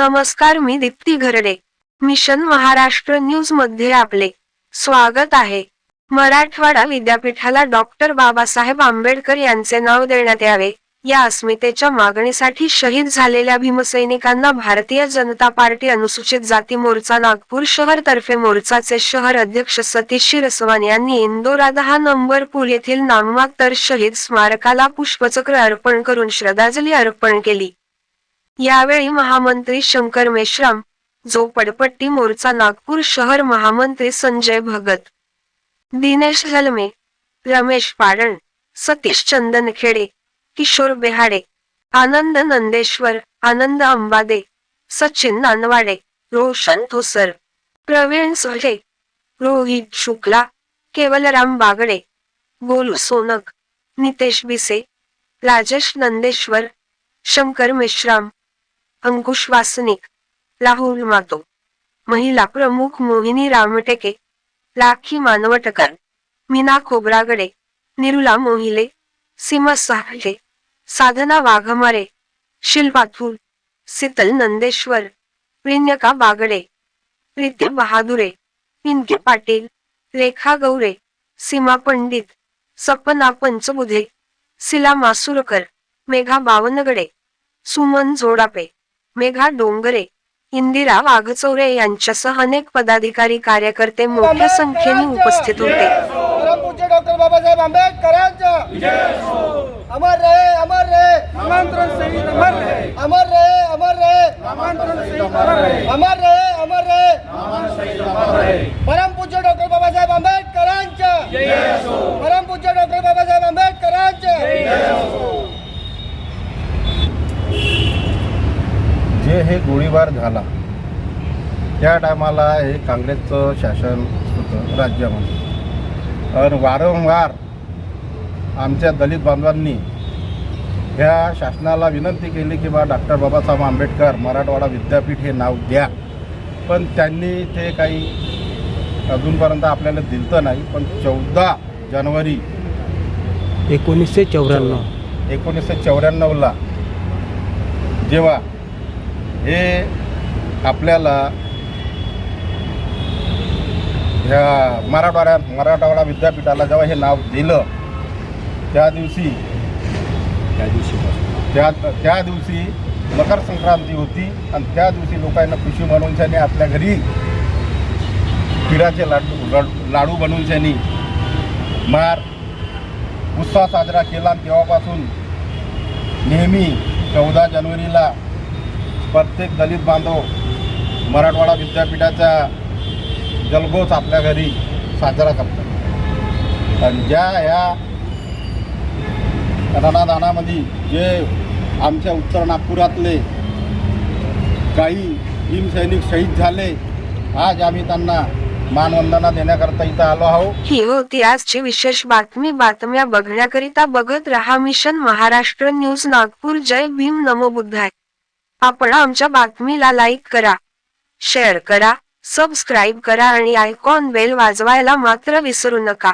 नमस्कार मी दीप्ती घरडे. मिशन महाराष्ट्र न्यूजमध्ये आपले स्वागत आहे. मराठवाडा विद्यापीठाला डॉक्टर बाबासाहेब आंबेडकर यांचे नाव देण्यात यावे. या अस्मितेच्या मागणीसाठी शहीद झालेल्या भीमसैनिकांना भारतीय जनता पार्टी अनुसूचित जाती मोर्चा नागपूर शहर तर्फे मोर्चाचे शहर अध्यक्ष सतीश रसवान यांनी इंदोरा दहा नंबर पूल येथील नाममात्र शहीद स्मारकाला पुष्पचक्र अर्पण करून श्रद्धांजली अर्पण केली. यावेळी महामंत्री शंकर मेश्राम झोपडपट्टी मोर्चा नागपूर शहर महामंत्री संजय भगत दिनेश हलमे रमेश पाडण सतीश चंदनखेडे किशोर बेहाडे आनंद नंदेश्वर आनंद अंबादे सचिन नानवाडे रोशन थोसर प्रवीण सोहे रोहित शुक्ला केवलराम बागडे गोलू सोनक नितेश बिसे राजेश नंदेश्वर शंकर मेश्राम अंकुश वासनिक राहुल मातो महिला प्रमुख मोहिनी रामटेके लाखी मानवटकर मीना खोब्रागडे निरुला मोहिले सीमा साहले साधना वाघमारे शिल्पाथूर शीतल नंदेश्वर प्रियंका बागडे प्रीती बहादुरे पिंके पाटील रेखा गौरे सीमा पंडित सपना पंचबुधे सिला मासुरकर मेघा बावनगडे सुमन जोडापे. मेघा डोंगरे इंदिरा वाघचौरे यांच्यासह अनेक पदाधिकारी कार्यकर्ते मोठ्या संख्येने उपस्थित होते. परमपूज्य डॉक्टर बाबासाहेब आंबेडकरांच्या. अमर रहे अमर रहे आमंत्रण सहित अमर रहे अमर रहे अमर रहे आमंत्रण सहित अमर रहे अमर रहे अमर रहे परमपूज्य डॉक्टर बाबासाहेब आंबेडकरांच्या परमपूज्य डॉक्टर बाबासाहेब आंबेडकरांच्या जे हे गोळीबार झाला त्या टायमाला हे काँग्रेसचं शासन होतं राज्यामध्ये. आणि वारंवार आमच्या दलित बांधवांनी ह्या शासनाला विनंती केली की बा डॉक्टर बाबासाहेब आंबेडकर मराठवाडा विद्यापीठ हे नाव द्या. पण त्यांनी ते काही अजूनपर्यंत आपल्याला दिलं नाही. पण चौदा जानेवारी एकोणीसशे चौऱ्याण्णव. एकोणीसशे चौऱ्याण्णवला जेव्हा हे आपल्याला ह्या मराठवाड्या मराठवाडा विद्यापीठाला जेव्हा हे नाव दिलं त्या दिवशी त्या दिवशी त्या त्या दिवशी मकर संक्रांती होती आणि त्या दिवशी लोकांना खुशी म्हणून त्यांनी आपल्या घरी तिळाचे लाडू लाडू- लाडू बनवून त्यांनी मार उत्साह साजरा केला आणि तेव्हापासून नेहमी चौदा जानेवारीला प्रत्येक दलित बांधव मराठवाडा विद्यापीठाचा जलघोष आपल्या घरी साजरा करतात. आणि ज्या ह्या रणादानामध्ये जे आमच्या उत्तर नागपुरातले काही भीमसैनिक शहीद झाले आज आम्ही त्यांना मानवंदना देण्याकरता इथं आलो आहोत. ही होती आजची विशेष बातमी. बातम्या बघण्याकरिता बघत रहा मिशन महाराष्ट्र न्यूज नागपूर. जय भीम. नमो बुद्धाय. आपण आमच्या बातमीला लाईक करा. शेअर करा सबस्क्राईब करा आणि आयकॉन बेल वाजवायला मात्र विसरू नका.